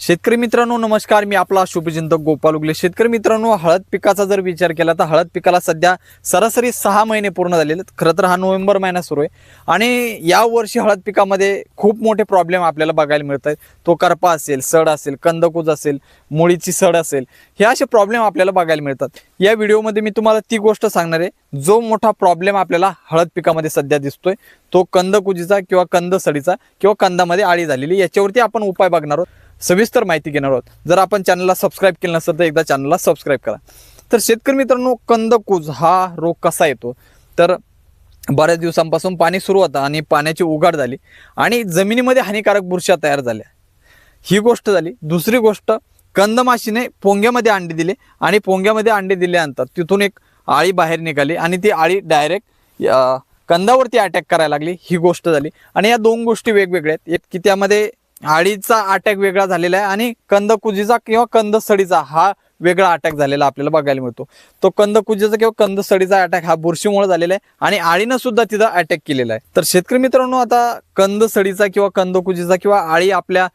शेतकरी मित्रांनो नमस्कार. मी आपला शुभचिंतक गोपाल उगले. शेतकरी मित्रांनो हळद पिकाचा जर विचार केला तर हळद पिकाला सध्या सरासरी सहा महिने पूर्ण झालेले आहेत. खरं तर हा नोव्हेंबर महिना सुरू आहे. आणि या वर्षी हळद पिकामध्ये खूप मोठे प्रॉब्लेम आपल्याला बघायला मिळत आहेत तो करपा असेल सड असेल कंदकूज असेल मुळीची सड असेल हे असे प्रॉब्लेम आपल्याला बघायला मिळतात. या व्हिडिओमध्ये मी तुम्हाला ती गोष्ट सांगणार आहे. जो मोठा प्रॉब्लेम आपल्याला हळद पिकामध्ये सध्या दिसतोय तो कंदकुजीचा किंवा कंद सडीचा किंवा कंदामध्ये आळी झालेली. याच्यावरती आपण उपाय बघणार आहोत. सविस्तर माहिती घेणार आहोत. जर आपण चॅनलला सबस्क्राईब केलं नसेल तर एकदा चॅनलला सबस्क्राईब करा. तर शेतकरी मित्रांनो कंदकूज हा रोग कसा येतो? तर बऱ्याच दिवसांपासून पाणी सुरू होतं आणि पाण्याची उघाड झाली आणि जमिनीमध्ये हानिकारक बुरशा तयार झाल्या. ही गोष्ट झाली. दुसरी गोष्ट कंदमाशीने पोंग्यामध्ये अंडे दिले आणि पोंग्यामध्ये अंडे दिल्यानंतर तिथून एक आळी बाहेर निघाली आणि ती आळी डायरेक्ट कंदावरती अटॅक करायला लागली. ही गोष्ट झाली. आणि या दोन गोष्टी वेगवेगळ्या आहेत. एक की त्यामध्ये आळीचा अटॅक वेगळा झालेला आहे आणि कंदकुजीचा किंवा कंदसडीचा हा वेगळा अटॅक झालेला आपल्याला बघायला मिळतो. तो कंदकुजीचा किंवा कंदसडीचा अटॅक हा बुरशीमुळे झालेला आहे आणि आळीनं सुद्धा तिथं अटॅक केलेला आहे. तर शेतकरी मित्रांनो आता कंदसडीचा किंवा कंदकुजीचा किंवा आळी आपल्या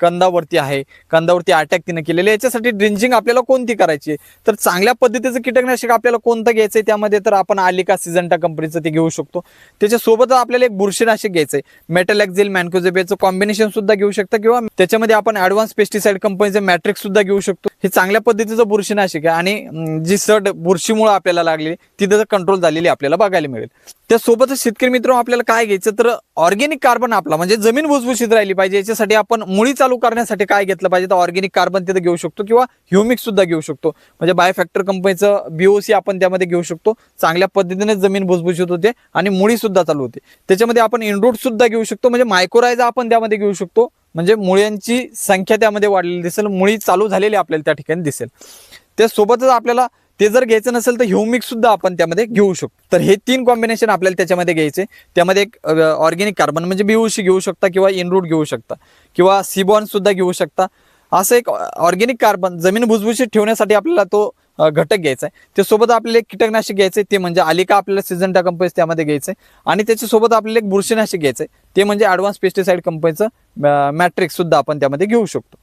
कंदावरती आहे. कंदावरती अटॅक तिने केलेले आहे. याच्यासाठी ड्रिंजिंग आपल्याला कोणती करायची आहे? तर चांगल्या पद्धतीचं कीटकनाशक आपल्याला कोणतं घ्यायचं आहे त्यामध्ये तर आपण आलिका सिजंटा कंपनीचं ते घेऊ शकतो. त्याच्यासोबत आपल्याला एक बुरशीनाशक घ्यायचं आहे मेटलॅक्झिल मॅनकोझेबेचं कॉम्बिनेशन सुद्धा घेऊ शकता किंवा त्याच्यामध्ये आपण ऍडव्हान्स पेस्टिसाइड कंपनीचं मॅट्रिक सुद्धा घेऊ शकतो. हे चांगल्या पद्धतीचं बुरशीनाशक आहे आणि जी सड बुरशीमुळे आपल्याला लागली तिथं कंट्रोल झालेली आपल्याला बघायला मिळेल. त्यासोबतच शेतकरी मित्र आपल्याला काय घ्यायचं? तर ऑर्गेनिक कार्बन आपला म्हणजे जमीन भुसभुशीत राहिली पाहिजे. याच्यासाठी आपण मुळी चालू करण्यासाठी काय घेतलं पाहिजे? तर ऑर्गेनिक कार्बन तिथं घेऊ शकतो किंवा ह्युमिक सुद्धा घेऊ शकतो. म्हणजे बायोफॅक्टर कंपनीचं बीओसी आपण त्यामध्ये घेऊ शकतो. चांगल्या पद्धतीने जमीन भुसभुशीत होते आणि मुळी सुद्धा चालू होते. त्याच्यामध्ये आपण इनरूट सुद्धा घेऊ शकतो. म्हणजे मायक्रोरायझा आपण त्यामध्ये घेऊ शकतो. म्हणजे मुळ्यांची संख्या त्यामध्ये वाढलेली दिसेल. मुळी चालू झालेली आपल्याला त्या ठिकाणी दिसेल. त्यासोबतच आपल्याला ते जर घ्यायचं नसेल तर ह्युमिक सुद्धा आपण त्यामध्ये घेऊ शकतो. तर हे तीन कॉम्बिनेशन आपल्याला त्याच्यामध्ये घ्यायचे. त्यामध्ये एक ऑर्गेनिक कार्बन म्हणजे बीओशी घेऊ शकता किंवा इनरूट घेऊ शकता किंवा सिबॉन सुद्धा घेऊ शकता. असं एक ऑर्गेनिक कार्बन जमीन भुसभुशीत ठेवण्यासाठी आपल्याला तो घटक घ्यायचा आहे. त्यासोबत आपल्याला एक कीटकनाशक घ्यायचं आहे. ते म्हणजे आलिका आपल्याला सिजंटा कंपनीचं त्यामध्ये घ्यायचं आहे. आणि त्याच्यासोबत आपल्याला एक बुरशीनाशक घ्यायचं आहे. ते म्हणजे ॲडव्हान्स पेस्टिसाईड कंपनीचं मॅट्रिक्ससुद्धा आपण त्यामध्ये घेऊ शकतो.